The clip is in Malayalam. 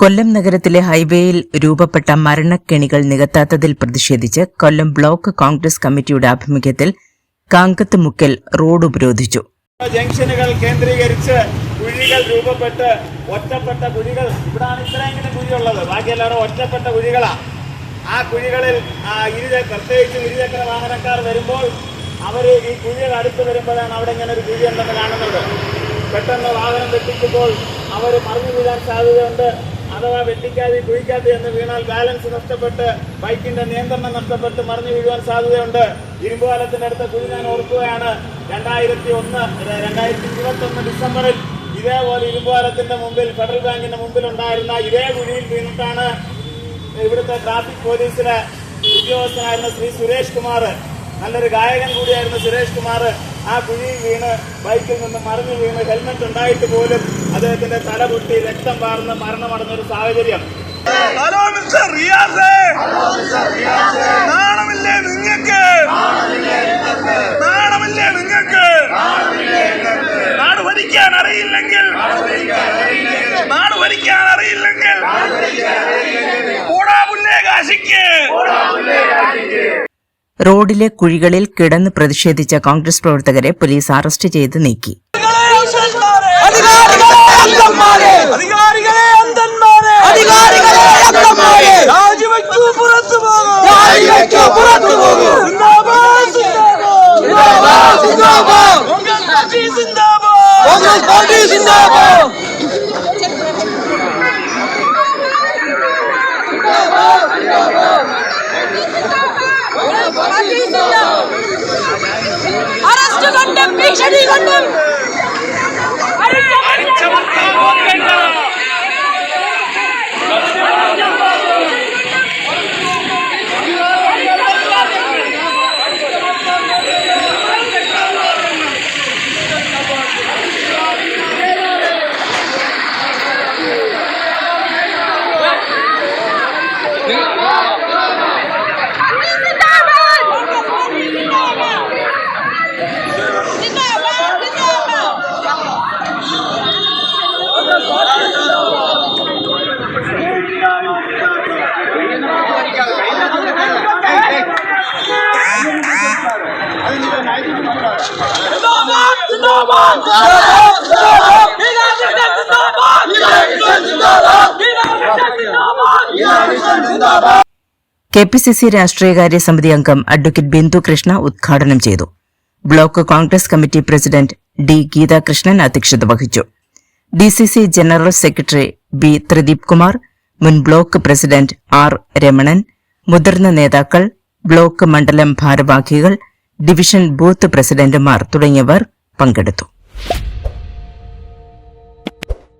കൊല്ലം നഗരത്തിലെ ഹൈവേയിൽ രൂപപ്പെട്ട മരണക്കെണികൾ നികത്താത്തതിൽ പ്രതിഷേധിച്ച് കൊല്ലം ബ്ലോക്ക് കോൺഗ്രസ് കമ്മിറ്റിയുടെ ആഭിമുഖ്യത്തിൽ കാങ്കത്ത് മുക്കൽ റോഡ് ഉപരോധിച്ചു. ജംഗ്ഷനുകൾ കേന്ദ്രീകരിച്ച് കുഴികൾ രൂപപ്പെട്ട് ഒറ്റപ്പെട്ട കുഴികൾ. ഇവിടാണ് ഇത്രയെങ്കിലും കുഴിയുള്ളത്. ബാക്കി എല്ലാവരും ഒറ്റപ്പെട്ട കുഴികളാ. ആ കുഴികളിൽ ആ ഇരുച പ്രത്യേകിച്ചും ഇരുചക്ര വാഹനക്കാർ വരുമ്പോൾ അവർ ഈ കുഴികൾ അടുത്ത് വരുമ്പോഴാണ് അവിടെ ഇങ്ങനെ ഒരു കുഴി ഉണ്ടെന്ന് കാണുന്നത്. പെട്ടെന്ന് വാഹനം വെട്ടിക്കുമ്പോൾ അവർ മറിഞ്ഞു വീഴാൻ സാധ്യതയുണ്ട്. അഥവാ വെട്ടിക്കാതെ കുഴിക്കാതെ എന്ന് വീണാൽ ബാലൻസ് നഷ്ടപ്പെട്ട് ബൈക്കിന്റെ നിയന്ത്രണം നഷ്ടപ്പെട്ട് മറിഞ്ഞു വീഴുവാൻ സാധ്യതയുണ്ട്. ഇരുമ്പുകാലത്തിനടുത്ത കുഴി ഞാൻ ഓർക്കുകയാണ്. രണ്ടായിരത്തി ഒന്ന് രണ്ടായിരത്തി ഇരുപത്തി ഒന്ന് ഡിസംബറിൽ ഇതേപോലെ ഇരുമ്പുകാലത്തിന്റെ മുമ്പിൽ ഫെഡറൽ ബാങ്കിന്റെ മുമ്പിൽ ഉണ്ടായിരുന്ന ഇതേ കുഴിയിൽ വീണിട്ടാണ് ഇവിടുത്തെ ട്രാഫിക് പോലീസിലെ ഉദ്യോഗസ്ഥനായിരുന്ന ശ്രീ സുരേഷ് കുമാർ നല്ലൊരു ഗായകൻ കൂടിയായിരുന്ന സുരേഷ് കുമാർ ആ കുഴി വീണ് ബൈക്കിൽ നിന്ന് മറിഞ്ഞു വീണ് ഹെൽമെറ്റ് ഉണ്ടായിട്ട് പോലും അദ്ദേഹത്തിന്റെ തല പൊട്ടി രക്തം വാർന്ന് മരണമടഞ്ഞ ഒരു സാഹചര്യം. ഹലോ മിസ്റ്റർ റിയാസേ നാണമില്ലേ നിങ്ങൾക്ക്? നാണമില്ലേ നിങ്ങൾക്ക്? നാട് ഭരിക്കാൻ അറിയില്ലെങ്കിൽ? നാട് ഭരിക്കാൻ അറിയില്ലെങ്കിൽ? റോഡിലെ കുഴികളിൽ കിടന്ന് പ്രതിഷേധിച്ച കോൺഗ്രസ് പ്രവർത്തകരെ പോലീസ് അറസ്റ്റ് ചെയ്ത് നീക്കി. കോൺഗ്രസ് പാർട്ടി അധികാരികളെ 샤리 건너 아래 잡았다 കെ പി സി സി രാഷ്ട്രീയകാര്യ സമിതി അംഗം അഡ്വക്കേറ്റ് ബിന്ദു കൃഷ്ണ ഉദ്ഘാടനം ചെയ്തു. Block Congress committee president D Geethakrishnan അധ്യക്ഷത വഹിച്ചു. D C C general secretary B Trideep Kumar മുൻ ബ്ലോക്ക് പ്രസിഡന്റ് ആർ രമണൻ മുതിർന്ന നേതാക്കൾ ബ്ലോക്ക് മണ്ഡലം ഭാരവാഹികൾ ഡിവിഷൻ ബൂത്ത് പ്രസിഡന്റുമാർ തുടങ്ങിയവർ പങ്കെടുത്തു.